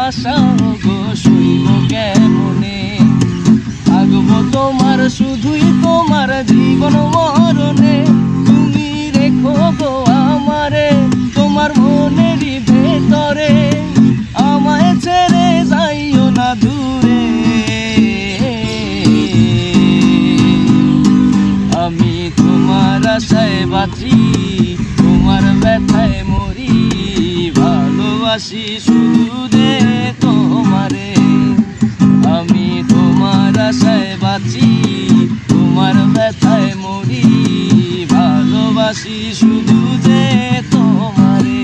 ভালোবাসা গো শুইব কেমনে? থাকব তোমার, শুধুই তোমার জীবন মরণে। তুমি রেখো গো আমারে, তোমার মনেরই ভেতরে। আমায় ছেড়ে যাইও না দূরে। আমি তোমার আশায় বাঁচি, তোমার ব্যথায় মরি। ভালোবাসি শুধু বাঁচি তোমার ব্যথায় মরি, ভালোবাসি শুধু যে তোমারে।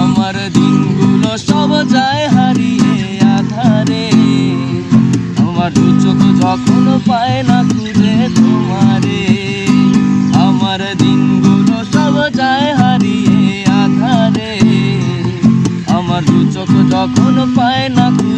আমার দিনগুলো সব যায় হারিয়ে আধারে। আমার দু চোখ যখন পায় না খুঁজে তোমারে। আমার দিনগুলো সব যায় হারিয়ে আধারে। আমার দু চোখ যখন পায় না খুঁজে